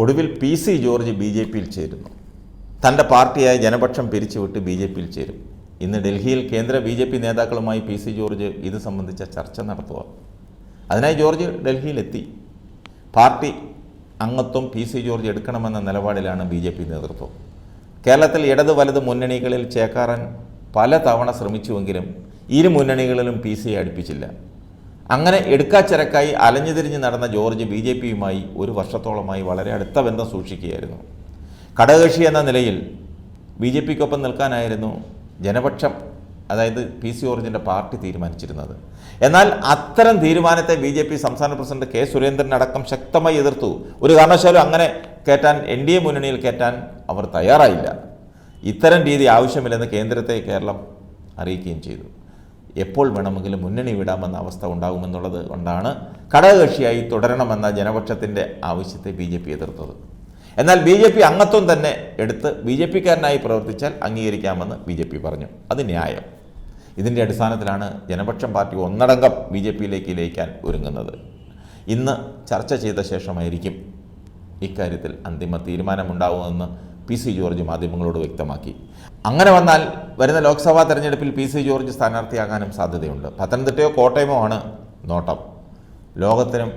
ഒടുവിൽ P C George B J പിയിൽ ചേരുന്നു. തന്റെ പാർട്ടിയായ ജനപക്ഷം പിരിച്ചുവിട്ട് ബി ജെ പിയിൽ ചേരും. ഇന്ന് ഡൽഹിയിൽ കേന്ദ്ര ബി ജെ പി നേതാക്കളുമായി പി സി ജോർജ് ഇത് സംബന്ധിച്ച ചർച്ച നടത്തുക. അതിനായി ജോർജ് ഡൽഹിയിലെത്തി. പാർട്ടി അംഗത്വം പി സി ജോർജ് എടുക്കണമെന്ന നിലപാടിലാണ് ബി ജെ പി നേതൃത്വം. കേരളത്തിൽ ഇടത് വലത് മുന്നണികളിൽ ചേക്കാറാൻ പല തവണ ശ്രമിച്ചുവെങ്കിലും ഇരു മുന്നണികളിലും പി സിയെ അടുപ്പിച്ചില്ല. അങ്ങനെ എടുക്കാച്ചിരക്കായി അലഞ്ഞുതിരിഞ്ഞ് നടന്ന ജോർജ് ബി ജെ പിയുമായി ഒരു വർഷത്തോളമായി വളരെ അടുത്ത ബന്ധം സൂക്ഷിക്കുകയായിരുന്നു. ഘടകകക്ഷി എന്ന നിലയിൽ ബി ജെ പിക്കൊപ്പം നിൽക്കാനായിരുന്നു ജനപക്ഷം അതായത് പി സി ജോർജിന്റെ പാർട്ടി തീരുമാനിച്ചിരുന്നത്. എന്നാൽ അത്തരം തീരുമാനത്തെ ബി ജെ പി സംസ്ഥാന പ്രസിഡന്റ് കെ സുരേന്ദ്രൻ അടക്കം ശക്തമായി എതിർത്തു. ഒരു കാരണവശാലും അങ്ങനെ കയറ്റാൻ എൻ ഡി എ മുന്നണിയിൽ കയറ്റാൻ അവർ തയ്യാറായില്ല. ഇത്തരം രീതി ആവശ്യമില്ലെന്ന് കേന്ദ്രത്തെ കേരളം അറിയിക്കുകയും ചെയ്തു. എപ്പോൾ വേണമെങ്കിലും മുന്നണി വിടാമെന്ന അവസ്ഥ ഉണ്ടാകുമെന്നുള്ളത് കൊണ്ടാണ് ഘടകകക്ഷിയായി തുടരണമെന്ന ജനപക്ഷത്തിന്റെ ആവശ്യത്തെ ബി ജെ പി എതിർത്തത്. എന്നാൽ ബി ജെ പി അംഗത്വം തന്നെ എടുത്ത് ബി ജെ പിക്കാരനായി പ്രവർത്തിച്ചാൽ അംഗീകരിക്കാമെന്ന് ബി ജെ പി പറഞ്ഞു. അത് ന്യായം. ഇതിന്റെ അടിസ്ഥാനത്തിലാണ് ജനപക്ഷം പാർട്ടി ഒന്നടങ്കം ബി ജെ പിയിലേക്ക് ലയിക്കാൻ ഒരുങ്ങുന്നത്. ഇന്ന് ചർച്ച ചെയ്ത ശേഷമായിരിക്കും ഇക്കാര്യത്തിൽ അന്തിമ തീരുമാനമുണ്ടാവുമെന്ന് പി സി ജോർജ് മാധ്യമങ്ങളോട് വ്യക്തമാക്കി. അങ്ങനെ വന്നാൽ വരുന്ന ലോക്സഭാ തെരഞ്ഞെടുപ്പിൽ പി സി ജോർജ് സ്ഥാനാർത്ഥിയാകാനും സാധ്യതയുണ്ട്. പത്തനംതിട്ടയോ കോട്ടയമോ ആണ് നോട്ടം. ലോകത്തിനും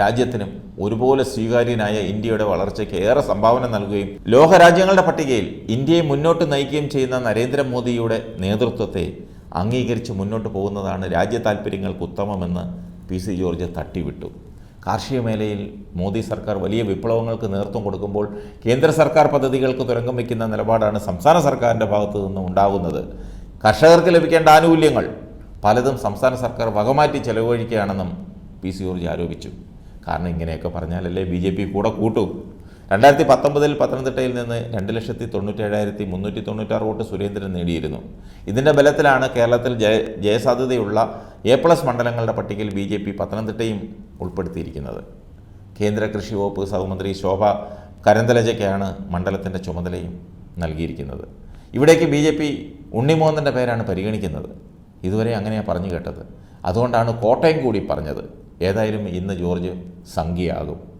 രാജ്യത്തിനും ഒരുപോലെ സ്വീകാര്യനായ ഇന്ത്യയുടെ വളർച്ചയ്ക്ക് ഏറെ സംഭാവന നൽകുകയും ലോകരാജ്യങ്ങളുടെ പട്ടികയിൽ ഇന്ത്യയെ മുന്നോട്ട് നയിക്കുകയും ചെയ്യുന്ന നരേന്ദ്രമോദിയുടെ നേതൃത്വത്തെ അംഗീകരിച്ച് മുന്നോട്ട് പോകുന്നതാണ് രാജ്യ താൽപ്പര്യങ്ങൾക്ക് ഉത്തമമെന്ന് പി സി ജോർജ് തട്ടിവിട്ടു. കാർഷിക മേഖലയിൽ മോദി സർക്കാർ വലിയ വിപ്ലവങ്ങൾക്ക് നേതൃത്വം കൊടുക്കുമ്പോൾ കേന്ദ്ര സർക്കാർ പദ്ധതികൾക്ക് തുരങ്കം വയ്ക്കുന്ന നിലപാടാണ് സംസ്ഥാന സർക്കാരിന്റെ ഭാഗത്തു നിന്നും ഉണ്ടാകുന്നത്. കർഷകർക്ക് ലഭിക്കേണ്ട ആനുകൂല്യങ്ങൾ പലതും സംസ്ഥാന സർക്കാർ വകമാറ്റി ചെലവഴിക്കുകയാണെന്നും പി സി ഊർജ് ആരോപിച്ചു. കാരണം ഇങ്ങനെയൊക്കെ പറഞ്ഞാലല്ലേ ബി ജെ പി കൂടെ കൂട്ടൂ. രണ്ടായിരത്തി പത്തൊമ്പതിൽ പത്തനംതിട്ടയിൽ നിന്ന് രണ്ട് ലക്ഷത്തി തൊണ്ണൂറ്റേഴായിരത്തി മുന്നൂറ്റി തൊണ്ണൂറ്റാറ് വോട്ട് സുരേന്ദ്രൻ നേടിയിരുന്നു. ഇതിന്റെ ബലത്തിലാണ് കേരളത്തിൽ ജയ ജയസാധ്യതയുള്ള എ പ്ലസ് മണ്ഡലങ്ങളുടെ പട്ടികയിൽ ബി ജെ പി പത്തനംതിട്ടയും ഉൾപ്പെടുത്തിയിരിക്കുന്നത്. കേന്ദ്ര കൃഷി വകുപ്പ് സഹമന്ത്രി ശോഭ കരന്തലജയ്ക്കാണ് മണ്ഡലത്തിന്റെ ചുമതലയും നൽകിയിരിക്കുന്നത്. ഇവിടേക്ക് ബി ജെ പി ഉണ്ണിമോഹന്റെ പേരാണ് പരിഗണിക്കുന്നത്. ഇതുവരെ അങ്ങനെയാണ് പറഞ്ഞു കേട്ടത്. അതുകൊണ്ടാണ് കോട്ടയം കൂടി പറഞ്ഞത്. ഏതായാലും ഇന്ന് ജോർജ് സംഖ്യയാകും.